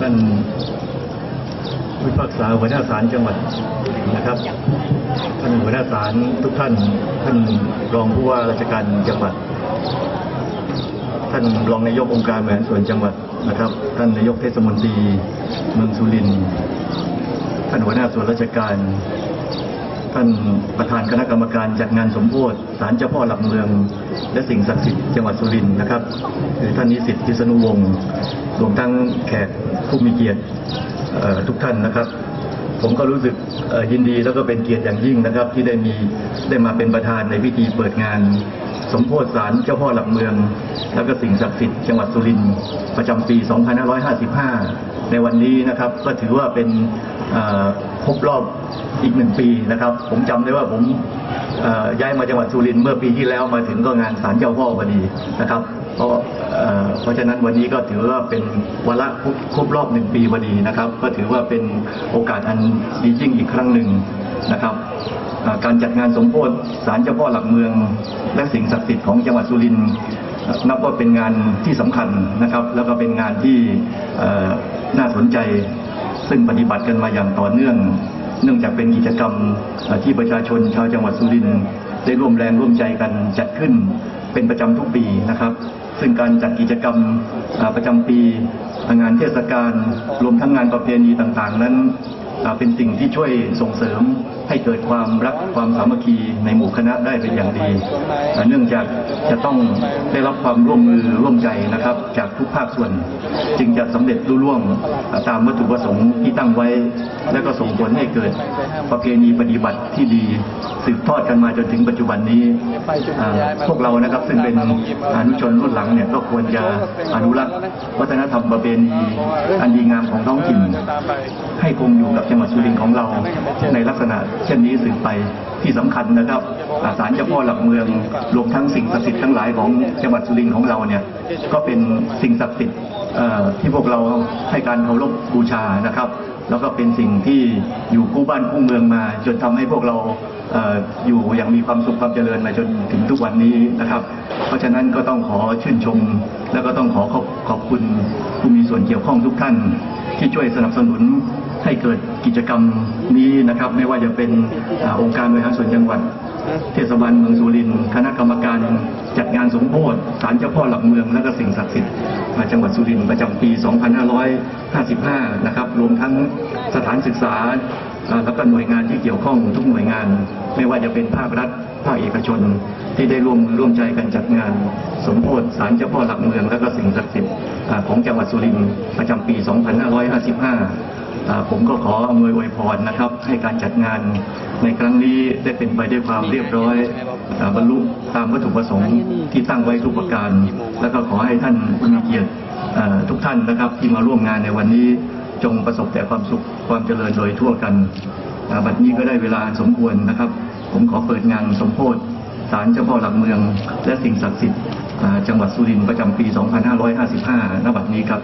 ท่านผู้พักษาหัวหน้าศาลจังหวัดนะครับท่านหัวหน้าศาลทุกท่าน ท่านรองผู้ว่าราชการจังหวัด ท่านรองนายกองค์การบริหารส่วนจังหวัดนะครับ ท่านนายกเทศมนตรีเมืองสุรินทร์ท่านหัวหน้าส่วนราชการ ท่านประธานคณะกรรมการจัดงานสมโภชศาลเจ้าพ่อหลักเมือง และสิ่งศักดิ์สิทธิ์จังหวัดสุรินทร์นะครับคือท่านนิสิตพิษณุวงศ์รวมทั้งแขกผู้มีเกียรติทุกท่านนะครับ ผมก็รู้สึกยินดีแล้วก็เป็นเกียรติอย่างยิ่งนะครับ ที่ได้มีได้มาเป็นประธานในพิธีเปิดงาน สมโภชศาลเจ้าพ่อหลักเมือง แล้วก็สิ่งศักดิ์สิทธิ์จังหวัดสุรินทร์ประจำปี 2555 ในวันนี้นะครับ ก็ถือว่าเป็น ครบรอบอีกหนึ่งปีนะครับ ผมจำได้ว่าผมย้ายมาจังหวัดสุรินทร์เมื่อปีที่แล้วมาถึงก็งานศาลเจ้าพ่อพอดีนะครับ เพราะเพราะฉะนั้นวันนี้ก็ถือว่าเป็นวาระครบรอบหนึ่งปีพอดีนะครับ ก็ถือว่าเป็นโอกาสอันดียิ่งอีกครั้งหนึ่งนะครับการจัดงานสมโภชศาลเจ้าพ่อหลักเมือง และสิ่งศักดิ์สิทธิ์ของจังหวัดสุรินทร์นับว่าเป็นงานที่สำคัญนะครับ แล้วก็เป็นงานที่น่าสนใจ ซึ่งปฏิบัติกันมาอย่างต่อเนื่อง เนื่องจากเป็นกิจกรรมที่ประชาชนชาวจังหวัดสุรินทร์ได้ร่วมแรงร่วมใจกันจัดขึ้นเป็นประจำทุกปีนะครับ ซึ่งการจัดกิจกรรมประจำปีงานเทศกาลรวมทั้งงานประเพณีต่างๆ นั้นเป็นสิ่งที่ช่วยส่งเสริม ให้เกิดความรักความสามัคคีในหมู่คณะได้เป็นอย่างดี เนื่องจากจะต้องได้รับความร่วมมือร่วมใจนะครับ จากทุกภาคส่วน จึงจะสำเร็จรุ่ร่วงตามวัตถุประสงค์ที่ตั้งไว้ และก็ส่งผลให้เกิดประเพณีปฏิบัติที่ดีสืบทอดกันมาจนถึงปัจจุบันนี้พวกเรานะครับซึ่งเป็นอนุชนรุ่นหลังเนี่ยก็ควรจะอนุรักษ์วัฒนธรรมประเพณีอันดีงามของท้องถิ่น ให้คงอยู่กับจังหวัดสุรินทร์ของเราในลักษณะเช่นนี้สืบไปที่สำคัญนะครับอาศาลเจ้าพ่อหลักเมืองรวมทั้งสิ่งศักดิ์สิทธิ์ทั้งหลายของจังหวัดสุรินทร์ของเราเนี่ยก็เป็นสิ่งศักดิ์สิทธิ์ที่พวกเราให้การเคารพบูชานะครับ แล้วก็เป็นสิ่งที่อยู่คู่บ้านคู่เมืองมา จนทำให้พวกเราอยู่อย่างมีความสุขความเจริญมาจนถึงทุกวันนี้นะครับ เพราะฉะนั้นก็ต้องขอชื่นชม แล้วก็ต้องขอขอบขอบคุณผู้มีส่วนเกี่ยวข้องทุกท่าน ที่ช่วยสนับสนุน ให้เกิดกิจกรรมนี้นะครับ ไม่ว่าจะเป็นอาองค์การบริหารส่วนจังหวัด เทศบาลเมืองสุรินทร์คณะกรรมการจัดงานสมโภชศาลเจ้าพ่อหลักเมืองและก็สิ่งศักดิ์สิทธิ์อ่าจังหวัดสุรินทร์ประจำปี 2555 นะครับ รวมทั้งสถานศึกษาอ่าแล้วก็หน่วยงานที่เกี่ยวข้องทุกหน่วยงาน ไม่ว่าจะเป็นภาครัฐภาคเอกชน ที่ได้ร่วมร่วมใจกันจัดงาน สมโภชศาลเจ้าพ่อหลักเมือง และก็สิ่งศักดิ์สิทธิ์อ่าของจังหวัดสุรินทร์ประจำปี 2555อ่า ผมก็ขออำนวยอวยพรนะครับ ให้การจัดงานในครั้งนี้ได้เป็นไปด้วยความเรียบร้อยบรรลุตามวัตถุประสงค์ที่ตั้งไว้ทุกประการ แล้วก็ขอให้ท่านผู้มีเกียรติทุกท่านนะครับ ที่มาร่วมงานในวันนี้จงประสบแต่ความสุขความเจริญโดยทั่วกันบัดนี้ก็ได้เวลาสมควรนะครับ ผมขอเปิดงานสมโพธิศาลเจ้าพ่อหลักเมือง และสิ่งศักดิ์สิทธิ์จังหวัดสุรินทร์ประจำปี 2555 ณ บัดนี้ครับ